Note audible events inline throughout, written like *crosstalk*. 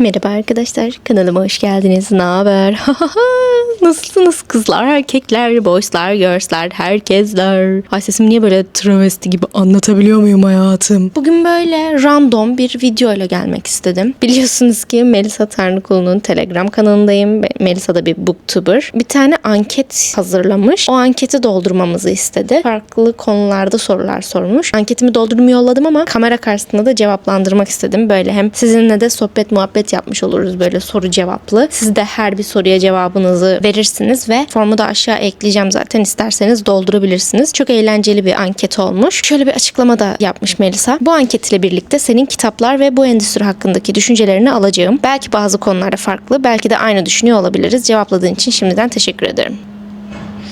Merhaba arkadaşlar, kanalıma hoş geldiniz. Ne haber? *laughs* Nasılsınız kızlar, erkekler, boyslar, girlsler, herkesler? Ay sesim niye böyle travesti gibi anlatabiliyor muyum hayatım? Bugün böyle random bir video ile gelmek istedim. Biliyorsunuz ki Melisa Tanrıkulu'nun Telegram kanalındayım. Melisa da bir booktuber. Bir tane anket hazırlamış. O anketi doldurmamızı istedi. Farklı konularda sorular sormuş. Anketimi doldurumu yolladım ama kamera karşısında da cevaplandırmak istedim. Böyle hem sizinle de sohbet muhabbet yapmış oluruz böyle soru cevaplı. Siz de her bir soruya cevabınızı verirsiniz ve formu da aşağı ekleyeceğim zaten isterseniz doldurabilirsiniz. Çok eğlenceli bir anket olmuş. Şöyle bir açıklama da yapmış Melisa. Bu anket ile birlikte senin kitaplar ve bu endüstri hakkındaki düşüncelerini alacağım. Belki bazı konularda farklı, belki de aynı düşünüyor olabiliriz. Cevapladığın için şimdiden teşekkür ederim.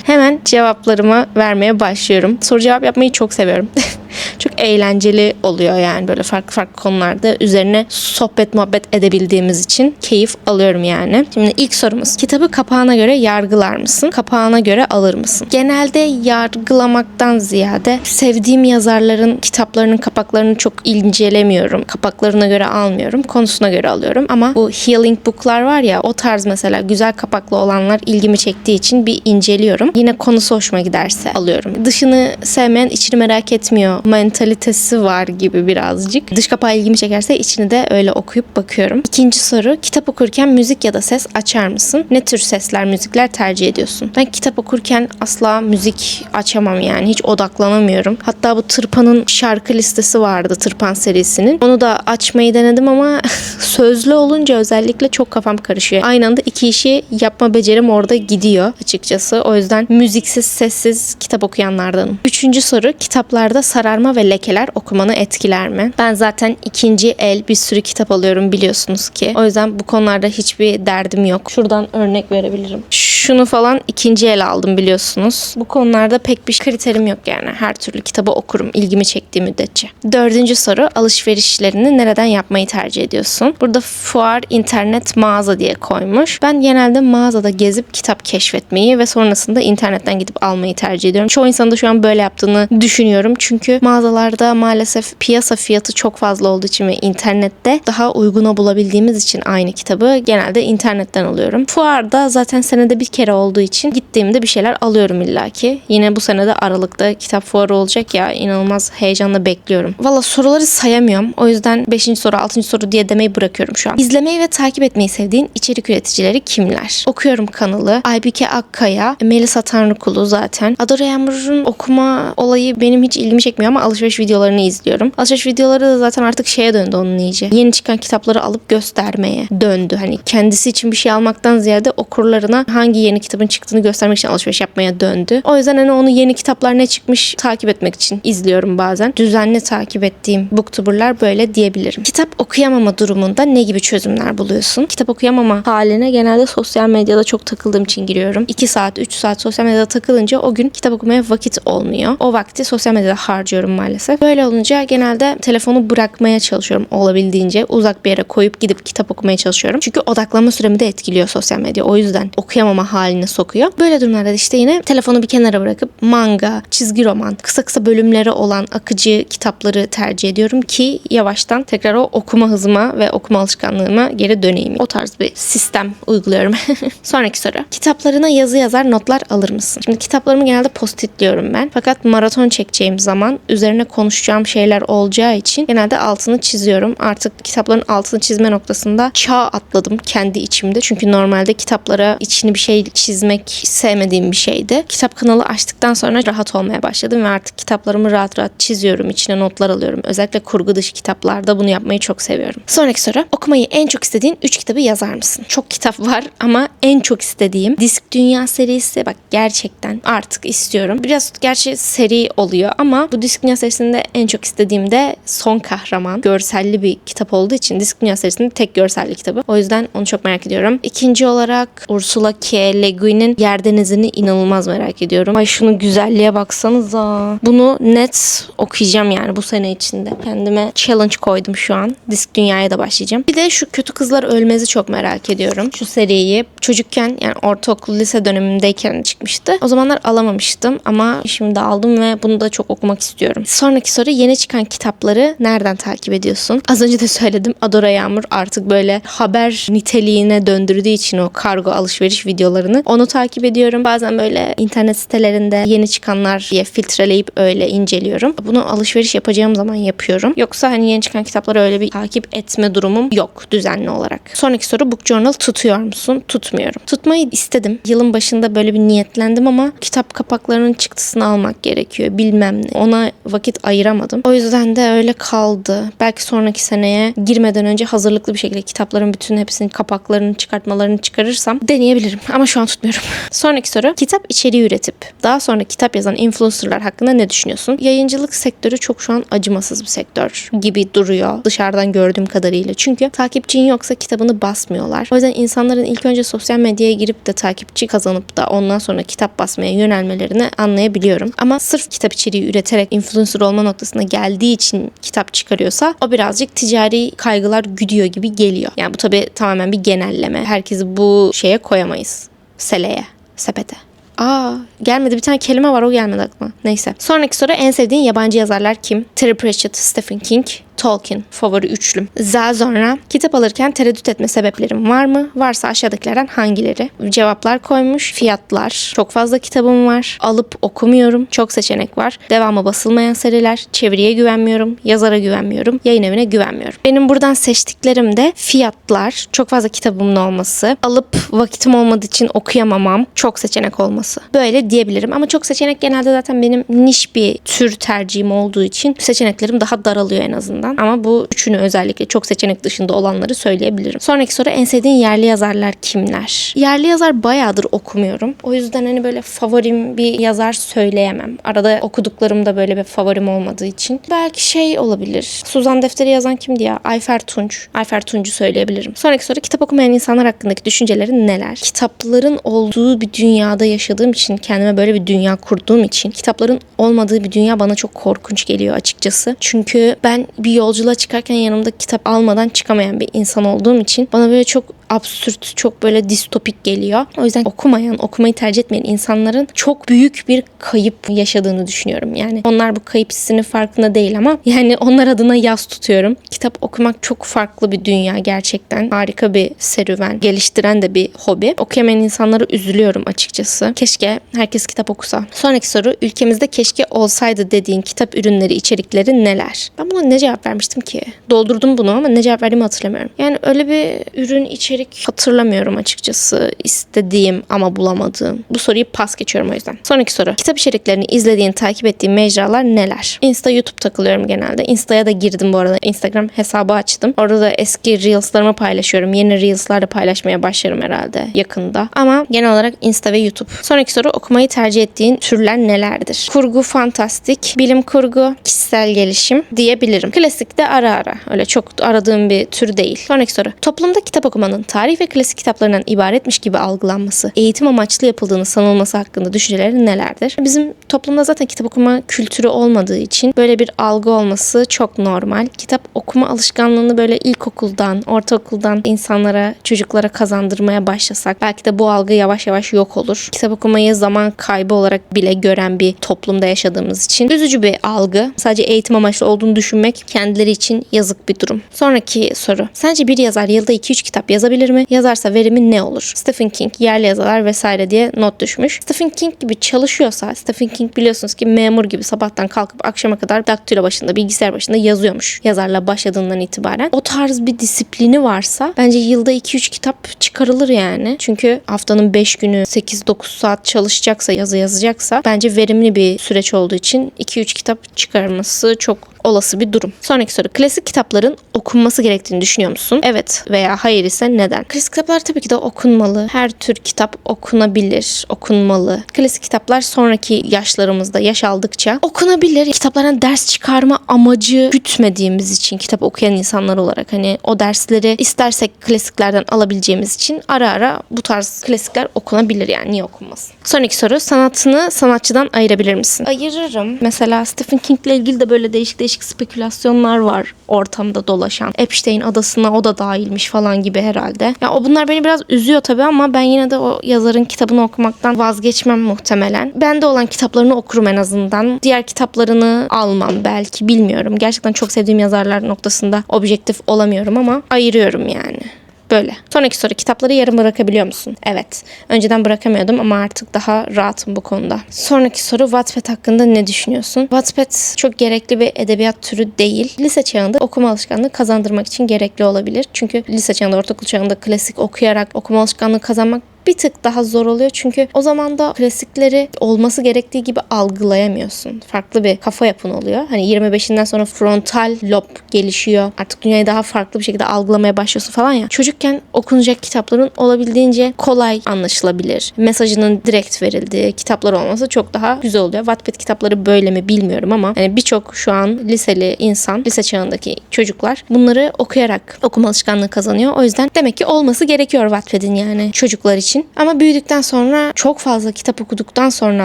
Hemen cevaplarımı vermeye başlıyorum. Soru cevap yapmayı çok seviyorum. *laughs* çok eğlenceli oluyor yani böyle farklı farklı konularda üzerine sohbet muhabbet edebildiğimiz için keyif alıyorum yani. Şimdi ilk sorumuz. Kitabı kapağına göre yargılar mısın? Kapağına göre alır mısın? Genelde yargılamaktan ziyade sevdiğim yazarların kitaplarının kapaklarını çok incelemiyorum. Kapaklarına göre almıyorum. Konusuna göre alıyorum. Ama bu healing book'lar var ya o tarz mesela güzel kapaklı olanlar ilgimi çektiği için bir inceliyorum. Yine konusu hoşuma giderse alıyorum. Dışını sevmeyen içini merak etmiyor mentalitesi var gibi birazcık. Dış kapağı ilgimi çekerse içini de öyle okuyup bakıyorum. İkinci soru kitap okurken müzik ya da ses açar mısın? Ne tür sesler, müzikler tercih ediyorsun? Ben kitap okurken asla müzik açamam yani. Hiç odaklanamıyorum. Hatta bu Tırpan'ın şarkı listesi vardı Tırpan serisinin. Onu da açmayı denedim ama *laughs* sözlü olunca özellikle çok kafam karışıyor. Aynı anda iki işi yapma becerim orada gidiyor açıkçası. O yüzden müziksiz, sessiz kitap okuyanlardanım. Üçüncü soru kitaplarda sararma ve lekeler okumanı etkiler mi? Ben zaten ikinci el bir sürü kitap alıyorum biliyorsunuz ki. O yüzden bu konularda hiçbir derdim yok. Şuradan örnek verebilirim. Şunu falan ikinci el aldım biliyorsunuz. Bu konularda pek bir kriterim yok yani. Her türlü kitabı okurum ilgimi çektiği müddetçe. Dördüncü soru alışverişlerini nereden yapmayı tercih ediyorsun? Burada fuar, internet, mağaza diye koymuş. Ben genelde mağazada gezip kitap keşfetmeyi ve sonrasında internetten gidip almayı tercih ediyorum. Çoğu insanın da şu an böyle yaptığını düşünüyorum. Çünkü mağazalarda maalesef piyasa fiyatı çok fazla olduğu için ve internette daha uyguna bulabildiğimiz için aynı kitabı genelde internetten alıyorum. Fuarda zaten senede bir kere olduğu için gittiğimde bir şeyler alıyorum illaki. Yine bu senede Aralık'ta kitap fuarı olacak ya inanılmaz heyecanla bekliyorum. Valla soruları sayamıyorum. O yüzden 5. soru 6. soru diye demeyi bırakıyorum şu an. İzlemeyi ve takip etmeyi sevdiğin içerik üreticileri kimler? Okuyorum kanalı. Aybike Akkaya, Melisa Tanrıkulu zaten. Adora Yağmur'un okuma olayı benim hiç ilgimi çekmiyor ama alışveriş videolarını izliyorum. Alışveriş videoları da zaten artık şeye döndü onun iyice. Yeni çıkan kitapları alıp göstermeye döndü. Hani kendisi için bir şey almaktan ziyade okurlarına hangi yeni kitabın çıktığını göstermek için alışveriş yapmaya döndü. O yüzden hani onu yeni kitaplar ne çıkmış takip etmek için izliyorum bazen. Düzenli takip ettiğim booktuberlar böyle diyebilirim. Kitap okuyamama durumunda ne gibi çözümler buluyorsun? Kitap okuyamama haline genelde sosyal medyada çok takıldığım için giriyorum. 2 saat, 3 saat sosyal medyada takılınca o gün kitap okumaya vakit olmuyor. O vakti sosyal medyada harcıyorum maalesef. Böyle olunca genelde telefonu bırakmaya çalışıyorum olabildiğince. Uzak bir yere koyup gidip kitap okumaya çalışıyorum. Çünkü odaklanma süremi de etkiliyor sosyal medya. O yüzden okuyamama haline sokuyor. Böyle durumlarda da işte yine telefonu bir kenara bırakıp manga, çizgi roman, kısa kısa bölümleri olan akıcı kitapları tercih ediyorum ki yavaştan tekrar o okuma hızıma ve okuma alışkanlığıma geri döneyim. O tarz bir sistem uyguluyorum. *laughs* Sonraki soru. Kitaplarına yazı yazar notlar alır mısın? Şimdi kitaplarımı genelde postitliyorum ben. Fakat maraton çekeceğim zaman üzerine konuşacağım şeyler olacağı için genelde altını çiziyorum. Artık kitapların altını çizme noktasında çağ atladım kendi içimde. Çünkü normalde kitaplara içini bir şey çizmek sevmediğim bir şeydi. Kitap kanalı açtıktan sonra rahat olmaya başladım ve artık kitaplarımı rahat rahat çiziyorum. içine notlar alıyorum. Özellikle kurgu dışı kitaplarda bunu yapmayı çok seviyorum. Sonraki soru. Okumayı en çok istediğin 3 kitabı yazar mısın? Çok kitap var ama en çok istediğim Disk Dünya serisi bak gerçekten artık istiyorum. Biraz gerçi seri oluyor ama bu Disk Dünya serisinde en çok istediğim de Son Kahraman. Görselli bir kitap olduğu için Disk Dünya serisinin tek görselli kitabı. O yüzden onu çok merak ediyorum. İkinci olarak Ursula K. ve Le Guin'in Yer Denizi'ni inanılmaz merak ediyorum. Ay şunun güzelliğe baksanıza. Bunu net okuyacağım yani bu sene içinde. Kendime challenge koydum şu an. Disk Dünya'ya da başlayacağım. Bir de şu Kötü Kızlar Ölmez'i çok merak ediyorum. Şu seriyi çocukken yani ortaokul lise dönemindeyken çıkmıştı. O zamanlar alamamıştım ama şimdi aldım ve bunu da çok okumak istiyorum. Sonraki soru yeni çıkan kitapları nereden takip ediyorsun? Az önce de söyledim. Adora Yağmur artık böyle haber niteliğine döndürdüğü için o kargo alışveriş videolarını onu takip ediyorum. Bazen böyle internet sitelerinde yeni çıkanlar diye filtreleyip öyle inceliyorum. Bunu alışveriş yapacağım zaman yapıyorum. Yoksa hani yeni çıkan kitapları öyle bir takip etme durumum yok düzenli olarak. Sonraki soru Book Journal tutuyor musun? Tutmuyorum. Tutmayı istedim. Yılın başında böyle bir niyetlendim ama kitap kapaklarının çıktısını almak gerekiyor. Bilmem ne. Ona vakit ayıramadım. O yüzden de öyle kaldı. Belki sonraki seneye girmeden önce hazırlıklı bir şekilde kitapların bütün hepsinin kapaklarını çıkartmalarını çıkarırsam deneyebilirim. *laughs* Ama şu an tutmuyorum. *laughs* sonraki soru. Kitap içeriği üretip daha sonra kitap yazan influencerlar hakkında ne düşünüyorsun? Yayıncılık sektörü çok şu an acımasız bir sektör gibi duruyor dışarıdan gördüğüm kadarıyla. Çünkü takipçin yoksa kitabını basmıyorlar. O yüzden insanların ilk önce sosyal medyaya girip de takipçi kazanıp da ondan sonra kitap basmaya yönelmelerini anlayabiliyorum. Ama sırf kitap içeriği üreterek influencer olma noktasına geldiği için kitap çıkarıyorsa o birazcık ticari kaygılar güdüyor gibi geliyor. Yani bu tabii tamamen bir genelleme. Herkesi bu şeye koyamayız. Seleye, sepete. Aa gelmedi bir tane kelime var o gelmedi aklıma. Neyse. Sonraki soru en sevdiğin yabancı yazarlar kim? Terry Pratchett, Stephen King, Tolkien favori üçlüm. Daha sonra kitap alırken tereddüt etme sebeplerim var mı? Varsa aşağıdakilerden hangileri? Cevaplar koymuş. Fiyatlar. Çok fazla kitabım var. Alıp okumuyorum. Çok seçenek var. Devamı basılmayan seriler. Çeviriye güvenmiyorum. Yazara güvenmiyorum. Yayın evine güvenmiyorum. Benim buradan seçtiklerim de fiyatlar. Çok fazla kitabımın olması. Alıp vakitim olmadığı için okuyamamam. Çok seçenek olması. Böyle diyebilirim. Ama çok seçenek genelde zaten benim niş bir tür tercihim olduğu için seçeneklerim daha daralıyor en azından. Ama bu üçünü özellikle çok seçenek dışında olanları söyleyebilirim. Sonraki soru en sevdiğin yerli yazarlar kimler? Yerli yazar bayağıdır okumuyorum. O yüzden hani böyle favorim bir yazar söyleyemem. Arada okuduklarım da böyle bir favorim olmadığı için. Belki şey olabilir. Suzan Defteri yazan kimdi ya? Ayfer Tunç. Ayfer Tunç'u söyleyebilirim. Sonraki soru kitap okumayan insanlar hakkındaki düşüncelerin neler? Kitapların olduğu bir dünyada yaşadığım için, kendime böyle bir dünya kurduğum için kitapların olmadığı bir dünya bana çok korkunç geliyor açıkçası. Çünkü ben bir yolculuğa çıkarken yanımda kitap almadan çıkamayan bir insan olduğum için bana böyle çok absürt, çok böyle distopik geliyor. O yüzden okumayan, okumayı tercih etmeyen insanların çok büyük bir kayıp yaşadığını düşünüyorum. Yani onlar bu kayıp hissinin farkında değil ama yani onlar adına yas tutuyorum. Kitap okumak çok farklı bir dünya gerçekten. Harika bir serüven, geliştiren de bir hobi. Okuyamayan insanlara üzülüyorum açıkçası. Keşke herkes kitap okusa. Sonraki soru ülkemizde keşke olsaydı dediğin kitap ürünleri, içerikleri neler? Ben buna ne cevap vermiştim ki? Doldurdum bunu ama ne cevap verdiğimi hatırlamıyorum. Yani öyle bir ürün içerik hatırlamıyorum açıkçası. istediğim ama bulamadığım. Bu soruyu pas geçiyorum o yüzden. Sonraki soru. Kitap içeriklerini izlediğin, takip ettiğin mecralar neler? Insta, YouTube takılıyorum genelde. Insta'ya da girdim bu arada. Instagram hesabı açtım. Orada da eski Reels'larımı paylaşıyorum. Yeni Reels'lar da paylaşmaya başlarım herhalde yakında. Ama genel olarak Insta ve YouTube. Sonraki soru okumayı tercih ettiğin türler nelerdir? Kurgu, fantastik, bilim kurgu, kişisel gelişim diyebilirim. Klasik de ara ara. Öyle çok aradığım bir tür değil. Sonraki soru. Toplumda kitap okumanın tarih ve klasik kitaplarından ibaretmiş gibi algılanması, eğitim amaçlı yapıldığını sanılması hakkında düşüncelerin nelerdir? Bizim toplumda zaten kitap okuma kültürü olmadığı için böyle bir algı olması çok normal. Kitap okuma alışkanlığını böyle ilkokuldan, ortaokuldan insanlara, çocuklara kazandırmaya başlasak belki de bu algı yavaş yavaş yok olur. Kitap okumayı zaman kaybı olarak bile gören bir toplumda yaşadığımız için üzücü bir algı. Sadece eğitim amaçlı olduğunu düşünmek kendileri için yazık bir durum. Sonraki soru. Sence bir yazar yılda 2-3 kitap yazabilir mi? Yazarsa verimi ne olur? Stephen King yerli yazarlar vesaire diye not düşmüş. Stephen King gibi çalışıyorsa Stephen King biliyorsunuz ki memur gibi sabahtan kalkıp akşama kadar daktilo başında bilgisayar başında yazıyormuş. Yazarla başladığından itibaren. O tarz bir disiplini varsa bence yılda 2-3 kitap çıkarılır yani. Çünkü haftanın 5 günü 8-9 saat çalışacaksa yazı yazacaksa bence verimli bir süreç olduğu için 2-3 kitap çıkarması çok olası bir durum. Sonraki soru. Klasik kitapların okunması gerektiğini düşünüyor musun? Evet veya hayır ise neden? Klasik kitaplar tabii ki de okunmalı. Her tür kitap okunabilir, okunmalı. Klasik kitaplar sonraki yaşlarımızda yaş aldıkça okunabilir. Kitaplardan ders çıkarma amacı gütmediğimiz için kitap okuyan insanlar olarak hani o dersleri istersek klasiklerden alabileceğimiz için ara ara bu tarz klasikler okunabilir yani niye okunmasın? Sonraki soru sanatını sanatçıdan ayırabilir misin? Ayırırım. Mesela Stephen King ile ilgili de böyle değişik değişik spekülasyonlar var ortamda dolaşan. Epstein adasına o da dahilmiş falan gibi herhalde. Ya o bunlar beni biraz üzüyor tabii ama ben yine de o yazarın kitabını okumaktan vazgeçmem muhtemelen. Bende olan kitaplarını okurum en azından. Diğer kitaplarını almam belki bilmiyorum. Gerçekten çok sevdiğim yazarlar noktasında objektif olamıyorum ama ayırıyorum yani. Böyle. Sonraki soru kitapları yarım bırakabiliyor musun? Evet. Önceden bırakamıyordum ama artık daha rahatım bu konuda. Sonraki soru Wattpad hakkında ne düşünüyorsun? Wattpad çok gerekli bir edebiyat türü değil. Lise çağında okuma alışkanlığı kazandırmak için gerekli olabilir. Çünkü lise çağında, ortaokul çağında klasik okuyarak okuma alışkanlığı kazanmak bir tık daha zor oluyor. Çünkü o zaman da klasikleri olması gerektiği gibi algılayamıyorsun. Farklı bir kafa yapın oluyor. Hani 25'inden sonra frontal lob gelişiyor. Artık dünyayı daha farklı bir şekilde algılamaya başlıyorsun falan ya. Çocukken okunacak kitapların olabildiğince kolay anlaşılabilir. Mesajının direkt verildiği kitaplar olması çok daha güzel oluyor. Wattpad kitapları böyle mi bilmiyorum ama yani birçok şu an liseli insan, lise çağındaki çocuklar bunları okuyarak okuma alışkanlığı kazanıyor. O yüzden demek ki olması gerekiyor Wattpad'in yani çocuklar için. Ama büyüdükten sonra çok fazla kitap okuduktan sonra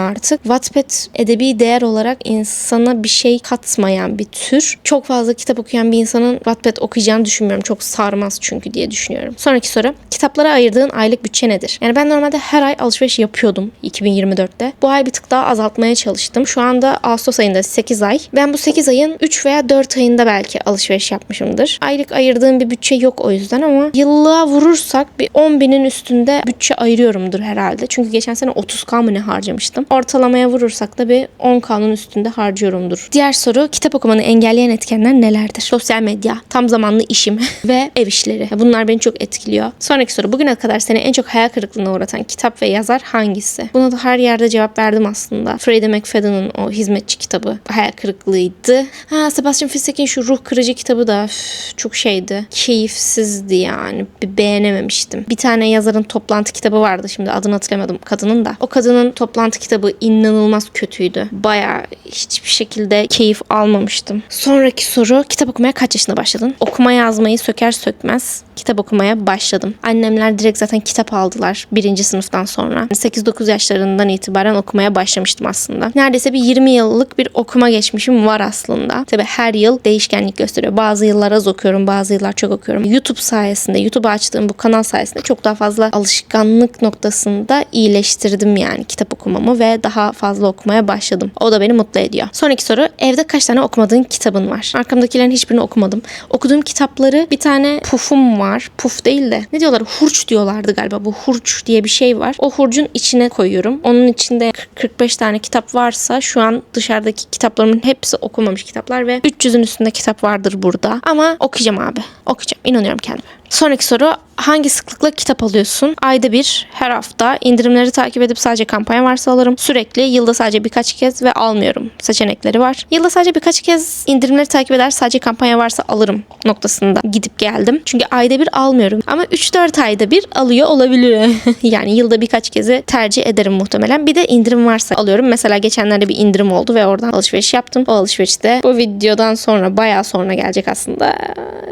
artık Wattpad edebi değer olarak insana bir şey katmayan bir tür. Çok fazla kitap okuyan bir insanın Wattpad okuyacağını düşünmüyorum. Çok sarmaz çünkü diye düşünüyorum. Sonraki soru. Kitaplara ayırdığın aylık bütçe nedir? Yani ben normalde her ay alışveriş yapıyordum 2024'te. Bu ay bir tık daha azaltmaya çalıştım. Şu anda Ağustos ayında 8 ay. Ben bu 8 ayın 3 veya 4 ayında belki alışveriş yapmışımdır. Aylık ayırdığım bir bütçe yok o yüzden ama yıllığa vurursak bir 10 binin üstünde bütçe ayırıyorumdur herhalde. Çünkü geçen sene 30k mı ne harcamıştım. Ortalamaya vurursak da bir 10k'nın üstünde harcıyorumdur. Diğer soru kitap okumanı engelleyen etkenler nelerdir? Sosyal medya, tam zamanlı işim *laughs* ve ev işleri. Bunlar beni çok etkiliyor. Sonraki soru bugüne kadar seni en çok hayal kırıklığına uğratan kitap ve yazar hangisi? Buna da her yerde cevap verdim aslında. Freddie McFadden'ın o hizmetçi kitabı hayal kırıklığıydı. Ha Sebastian Fissek'in şu ruh kırıcı kitabı da üf, çok şeydi. Keyifsizdi yani. Bir beğenememiştim. Bir tane yazarın toplantı kitabı vardı şimdi adını hatırlamadım kadının da. O kadının toplantı kitabı inanılmaz kötüydü. Baya hiçbir şekilde keyif almamıştım. Sonraki soru kitap okumaya kaç yaşında başladın? Okuma yazmayı söker sökmez kitap okumaya başladım. Annemler direkt zaten kitap aldılar birinci sınıftan sonra. 8-9 yaşlarından itibaren okumaya başlamıştım aslında. Neredeyse bir 20 yıllık bir okuma geçmişim var aslında. Tabi her yıl değişkenlik gösteriyor. Bazı yıllar az okuyorum, bazı yıllar çok okuyorum. YouTube sayesinde, YouTube açtığım bu kanal sayesinde çok daha fazla alışkanlık noktasında iyileştirdim yani kitap okumamı ve daha fazla okumaya başladım. O da beni mutlu ediyor. Sonraki soru evde kaç tane okumadığın kitabın var? Arkamdakilerin hiçbirini okumadım. Okuduğum kitapları bir tane pufum var. Puf değil de ne diyorlar? Hurç diyorlardı galiba. Bu hurç diye bir şey var. O hurcun içine koyuyorum. Onun içinde 45 tane kitap varsa şu an dışarıdaki kitaplarımın hepsi okumamış kitaplar ve 300'ün üstünde kitap vardır burada. Ama okuyacağım abi. Okuyacağım. İnanıyorum kendime. Sonraki soru hangi sıklıkla kitap alıyorsun? Ayda bir, her hafta indirimleri takip edip sadece kampanya varsa alırım. Sürekli yılda sadece birkaç kez ve almıyorum seçenekleri var. Yılda sadece birkaç kez indirimleri takip eder sadece kampanya varsa alırım noktasında gidip geldim. Çünkü ayda bir almıyorum. Ama 3-4 ayda bir alıyor olabiliyor. *laughs* yani yılda birkaç kezi tercih ederim muhtemelen. Bir de indirim varsa alıyorum. Mesela geçenlerde bir indirim oldu ve oradan alışveriş yaptım. O alışverişte bu videodan sonra bayağı sonra gelecek aslında.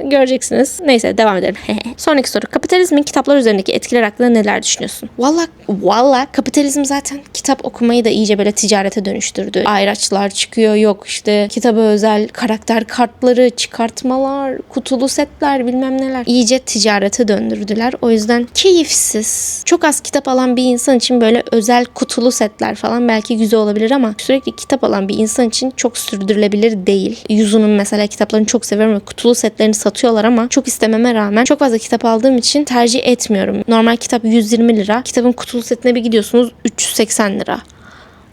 Göreceksiniz. Neyse devam edelim. Sonraki soru. Kapitalizmin kitaplar üzerindeki etkiler hakkında neler düşünüyorsun? Valla valla kapitalizm zaten kitap okumayı da iyice böyle ticarete dönüştürdü. Ayraçlar çıkıyor yok işte kitaba özel karakter kartları, çıkartmalar, kutulu setler bilmem neler. İyice ticarete döndürdüler. O yüzden keyifsiz. Çok az kitap alan bir insan için böyle özel kutulu setler falan belki güzel olabilir ama sürekli kitap alan bir insan için çok sürdürülebilir değil. Yuzu'nun mesela kitaplarını çok severim ve kutulu setlerini satıyorlar ama çok istememe rağmen çok fazla kitap aldığım için tercih etmiyorum. Normal kitap 120 lira. Kitabın kutulu setine bir gidiyorsunuz 380 lira.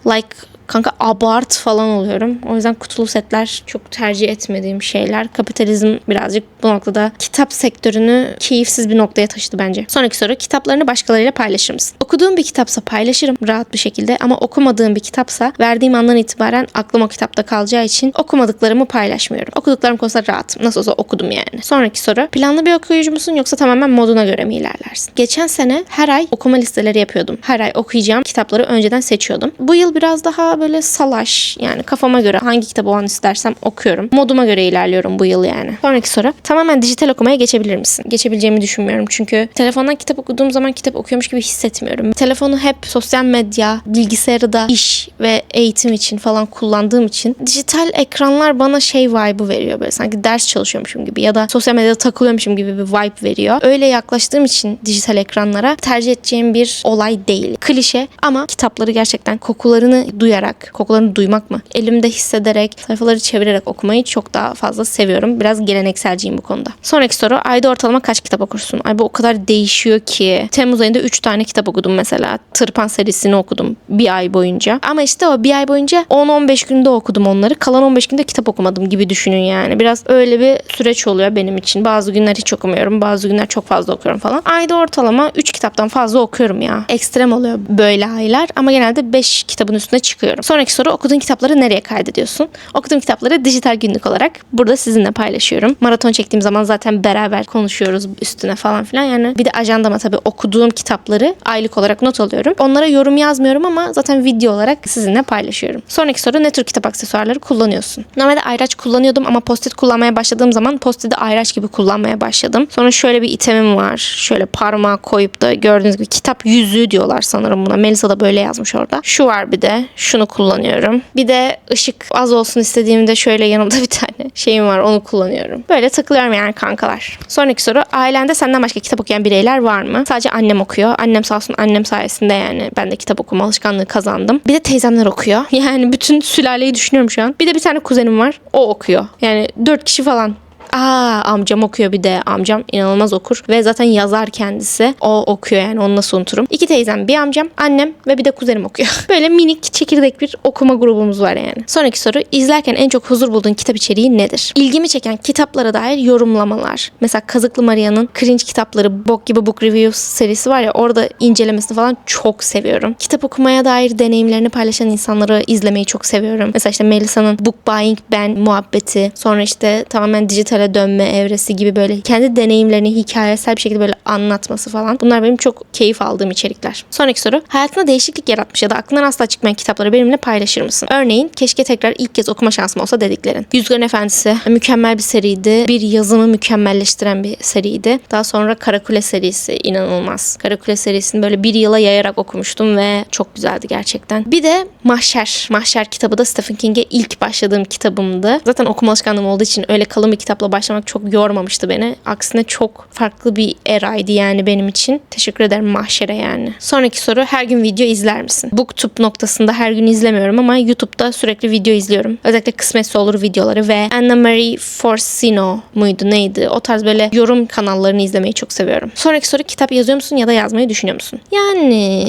Like kanka abart falan oluyorum. O yüzden kutulu setler çok tercih etmediğim şeyler. Kapitalizm birazcık bu noktada kitap sektörünü keyifsiz bir noktaya taşıdı bence. Sonraki soru kitaplarını başkalarıyla paylaşır mısın? Okuduğum bir kitapsa paylaşırım rahat bir şekilde ama okumadığım bir kitapsa verdiğim andan itibaren aklım o kitapta kalacağı için okumadıklarımı paylaşmıyorum. Okuduklarım konusunda rahatım. Nasıl olsa okudum yani. Sonraki soru. Planlı bir okuyucu musun yoksa tamamen moduna göre mi ilerlersin? Geçen sene her ay okuma listeleri yapıyordum. Her ay okuyacağım kitapları önceden seçiyordum. Bu yıl biraz daha böyle salaş yani kafama göre hangi kitabı o an istersem okuyorum. Moduma göre ilerliyorum bu yıl yani. Sonraki soru. Tamamen dijital okumaya geçebilir misin? Geçebileceğimi düşünmüyorum çünkü telefondan kitap okuduğum zaman kitap okuyormuş gibi hissetmiyorum. Telefonu hep sosyal medya, bilgisayarı da iş ve eğitim için falan kullandığım için dijital ekranlar bana şey vibe'ı veriyor böyle sanki ders çalışıyormuşum gibi ya da sosyal medyada takılıyormuşum gibi bir vibe veriyor. Öyle yaklaştığım için dijital ekranlara tercih edeceğim bir olay değil. Klişe ama kitapları gerçekten kokularını duyarak, kokularını duymak mı? Elimde hissederek, sayfaları çevirerek okumayı çok daha fazla seviyorum. Biraz gelenekselciyim bu konuda. Sonraki soru ayda ortalama kaç kitap okursun? Ay bu o kadar değişiyor ki. Temmuz ayında 3 tane kitap okudum mesela. Tırpan serisini okudum bir ay boyunca. Ama işte o bir ay boyunca 10-15 günde okudum onları. Kalan 15 günde kitap okumadım gibi düşünün yani. Biraz öyle bir süreç oluyor benim için. Bazı günler hiç okumuyorum. Bazı günler çok fazla okuyorum falan. Ayda ortalama 3 kitaptan fazla okuyorum ya. Ekstrem oluyor böyle aylar ama genelde 5 kitabın üstüne çıkıyorum. Sonraki soru okuduğun kitapları nereye kaydediyorsun? Okuduğum kitapları dijital günlük olarak burada sizinle paylaşıyorum. Maraton çektiğim zaman zaten beraber konuşuyoruz üstüne falan filan. Yani bir de ajandama tabii okuduğum kitapları aylık olarak not alıyorum. Onlara yorum yazmıyorum ama zaten video olarak sizinle paylaşıyorum. Sonraki soru ne tür kitap aksesuarları kullanıyorsun? Normalde ayraç kullanıyordum ama post-it kullanmaya başladığım zaman post-it'i ayraç gibi kullanmaya başladım. Sonra şöyle bir itemim var. Şöyle parmağı koyup da gördüğünüz gibi kitap yüzüğü diyorlar sanırım buna. Melisa da böyle yazmış orada. Şu var bir de. Şunu kullanıyorum. Bir de ışık az olsun istediğimde şöyle yanımda *laughs* bir tane şeyim var. Onu kullanıyorum. Böyle takılıyorum yani kankalar. Sonraki soru. Ailende senden başka kitap okuyan bireyler var mı? Sadece annem okuyor. Annem sağ olsun annem sayesinde yani ben de kitap okuma alışkanlığı kazandım. Bir de teyzemler okuyor. *laughs* Yani bütün sülaleyi düşünüyorum şu an. Bir de bir tane kuzenim var. O okuyor. Yani dört kişi falan Aa amcam okuyor bir de amcam inanılmaz okur ve zaten yazar kendisi. O okuyor yani onu nasıl unuturum. İki teyzem bir amcam annem ve bir de kuzenim okuyor. *laughs* Böyle minik çekirdek bir okuma grubumuz var yani. Sonraki soru izlerken en çok huzur bulduğun kitap içeriği nedir? İlgimi çeken kitaplara dair yorumlamalar. Mesela Kazıklı Maria'nın cringe kitapları Bok gibi book reviews serisi var ya orada incelemesini falan çok seviyorum. Kitap okumaya dair deneyimlerini paylaşan insanları izlemeyi çok seviyorum. Mesela işte Melisa'nın Book Buying Ben muhabbeti. Sonra işte tamamen dijitale dönme evresi gibi böyle kendi deneyimlerini hikayesel bir şekilde böyle anlatması falan. Bunlar benim çok keyif aldığım içerikler. Sonraki soru. Hayatında değişiklik yaratmış ya da aklından asla çıkmayan kitapları benimle paylaşır mısın? Örneğin keşke tekrar ilk kez okuma şansım olsa dediklerin. Yüzgerin Efendisi mükemmel bir seriydi. Bir yazımı mükemmelleştiren bir seriydi. Daha sonra Karakule serisi inanılmaz. Karakule serisini böyle bir yıla yayarak okumuştum ve çok güzeldi gerçekten. Bir de Mahşer. Mahşer kitabı da Stephen King'e ilk başladığım kitabımdı. Zaten okuma alışkanlığım olduğu için öyle kalın bir kitapla başlamak çok yormamıştı beni. Aksine çok farklı bir eraydı yani benim için. Teşekkür ederim Mahşer'e yani. Sonraki soru her gün video izler misin? Booktube noktasında her gün izlemiyorum ama YouTube'da sürekli video izliyorum. Özellikle kısmetse olur videoları ve Anna Marie Forcino muydu neydi? O tarz böyle yorum kanallarını izlemeyi çok seviyorum. Sonraki soru kitap yazıyor musun ya da yazmayı düşünüyor musun? Yani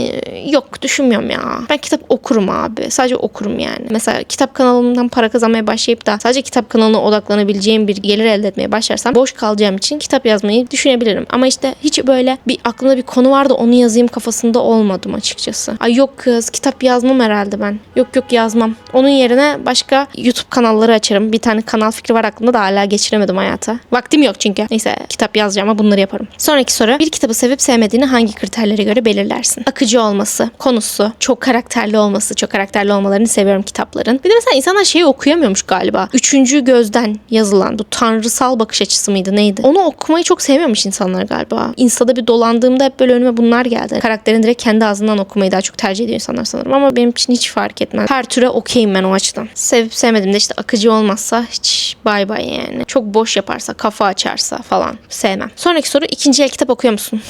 yok düşünmüyorum ya. Ben kitap okurum abi. Sadece okurum yani. Mesela kitap kanalımdan para kazanmaya başlayıp da sadece kitap kanalına odaklanabileceğim bir gelir elde etmeye başlarsam boş kalacağım için kitap yazmayı düşünebilirim. Ama işte hiç böyle bir aklımda bir konu vardı onu yazayım kafasında olmadım açıkçası. Ay yok kız kitap yazmam herhalde ben. Yok yok yazmam. Onun yerine başka YouTube kanalları açarım. Bir tane kanal fikri var aklımda da hala geçiremedim hayata. Vaktim yok çünkü. Neyse kitap yazacağım ama bunları yaparım. Sonraki soru. Bir kitabı sevip sevmediğini hangi kriterlere göre belirlersin? Akıcı olması, konusu, çok karakterli olması, çok karakterli olmalarını seviyorum kitapların. Bir de mesela insanlar şeyi okuyamıyormuş galiba. Üçüncü gözden yazılan bu tanrısal bakış açısı mıydı neydi? Onu okumayı çok sevmiyormuş insanlar galiba. Insta'da bir dolandığımda hep böyle önüme bunlar geldi. Karakterin direkt kendi ağzından okumayı daha çok tercih ediyor insanlar sanırım ama benim için hiç fark etmez. Her türe okeyim ben o açıdan. Sevip sevmedim de işte akıcı olmazsa hiç bay bay yani. Çok boş yaparsa, kafa açarsa falan sevmem. Sonraki soru ikinci el kitap okuyor musun?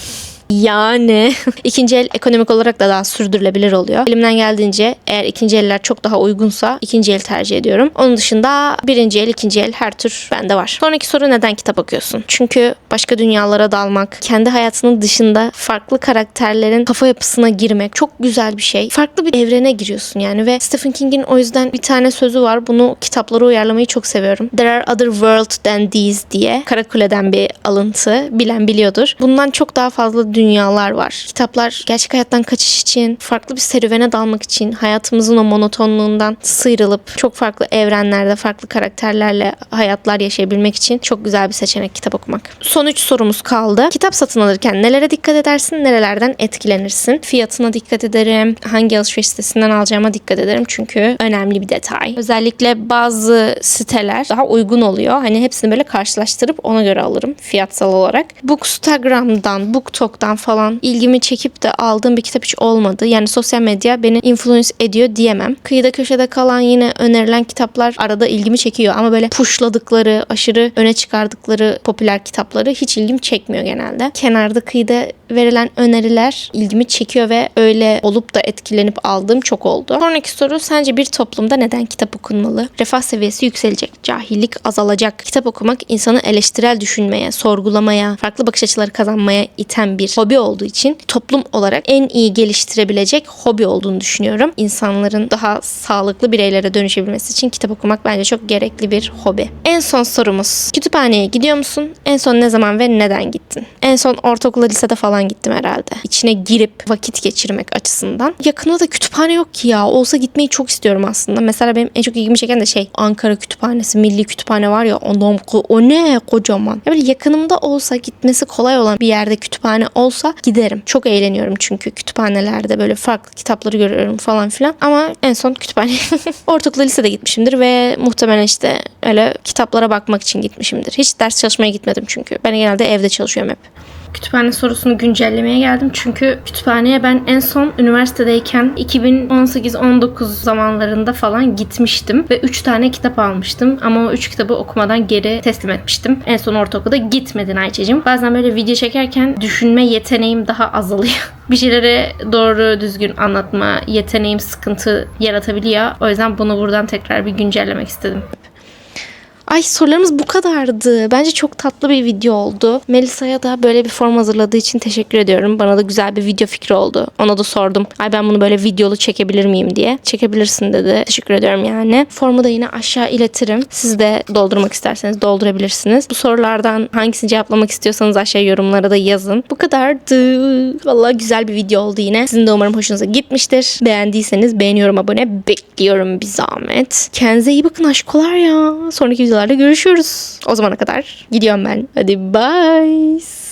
Yani *laughs* ikinci el ekonomik olarak da daha sürdürülebilir oluyor. Elimden geldiğince eğer ikinci eller çok daha uygunsa ikinci el tercih ediyorum. Onun dışında birinci el, ikinci el her tür bende var. Sonraki soru neden kitap okuyorsun? Çünkü başka dünyalara dalmak, kendi hayatının dışında farklı karakterlerin kafa yapısına girmek çok güzel bir şey. Farklı bir evrene giriyorsun yani ve Stephen King'in o yüzden bir tane sözü var. Bunu kitaplara uyarlamayı çok seviyorum. There are other worlds than these diye. Karakule'den bir alıntı. Bilen biliyordur. Bundan çok daha fazla dünyalar var. Kitaplar gerçek hayattan kaçış için, farklı bir serüvene dalmak için, hayatımızın o monotonluğundan sıyrılıp çok farklı evrenlerde, farklı karakterlerle hayatlar yaşayabilmek için çok güzel bir seçenek kitap okumak. Son üç sorumuz kaldı. Kitap satın alırken nelere dikkat edersin, nerelerden etkilenirsin? Fiyatına dikkat ederim. Hangi alışveriş sitesinden alacağıma dikkat ederim. Çünkü önemli bir detay. Özellikle bazı siteler daha uygun oluyor. Hani hepsini böyle karşılaştırıp ona göre alırım fiyatsal olarak. Bookstagram'dan, BookTok'tan falan ilgimi çekip de aldığım bir kitap hiç olmadı. Yani sosyal medya beni influence ediyor diyemem. Kıyıda köşede kalan yine önerilen kitaplar arada ilgimi çekiyor ama böyle pushladıkları, aşırı öne çıkardıkları popüler kitapları hiç ilgimi çekmiyor genelde. Kenarda kıyıda verilen öneriler ilgimi çekiyor ve öyle olup da etkilenip aldığım çok oldu. Sonraki soru sence bir toplumda neden kitap okunmalı? Refah seviyesi yükselecek, cahillik azalacak. Kitap okumak insanı eleştirel düşünmeye, sorgulamaya, farklı bakış açıları kazanmaya iten bir hobi olduğu için toplum olarak en iyi geliştirebilecek hobi olduğunu düşünüyorum. İnsanların daha sağlıklı bireylere dönüşebilmesi için kitap okumak bence çok gerekli bir hobi. En son sorumuz. Kütüphaneye gidiyor musun? En son ne zaman ve neden gittin? En son ortaokula lisede falan gittim herhalde. İçine girip vakit geçirmek açısından. Yakında da kütüphane yok ki ya. Olsa gitmeyi çok istiyorum aslında. Mesela benim en çok ilgimi çeken de şey Ankara Kütüphanesi, Milli Kütüphane var ya ondan o ne kocaman. Ya böyle yakınımda olsa gitmesi kolay olan bir yerde kütüphane olsa giderim. Çok eğleniyorum çünkü kütüphanelerde böyle farklı kitapları görüyorum falan filan. Ama en son kütüphane *laughs* ortaokul lisede gitmişimdir ve muhtemelen işte öyle kitaplara bakmak için gitmişimdir. Hiç ders çalışmaya gitmedim çünkü. Ben genelde evde çalışıyorum hep. Kütüphane sorusunu güncellemeye geldim çünkü kütüphaneye ben en son üniversitedeyken 2018-19 zamanlarında falan gitmiştim ve 3 tane kitap almıştım ama o 3 kitabı okumadan geri teslim etmiştim. En son ortaokulda gitmedin Ayça'cığım. Bazen böyle video çekerken düşünme yeteneğim daha azalıyor. *laughs* Bir şeyleri doğru düzgün anlatma yeteneğim sıkıntı yaratabiliyor. O yüzden bunu buradan tekrar bir güncellemek istedim. Ay sorularımız bu kadardı. Bence çok tatlı bir video oldu. Melisa'ya da böyle bir form hazırladığı için teşekkür ediyorum. Bana da güzel bir video fikri oldu. Ona da sordum. Ay ben bunu böyle videolu çekebilir miyim diye. Çekebilirsin dedi. Teşekkür ediyorum yani. Formu da yine aşağı iletirim. Siz de doldurmak isterseniz doldurabilirsiniz. Bu sorulardan hangisini cevaplamak istiyorsanız aşağı yorumlara da yazın. Bu kadardı. Vallahi güzel bir video oldu yine. Sizin de umarım hoşunuza gitmiştir. Beğendiyseniz beğeniyorum abone bekliyorum bir zahmet. Kendinize iyi bakın aşkolar ya. Sonraki videolarda görüşürüz. O zamana kadar gidiyorum ben. Hadi bye.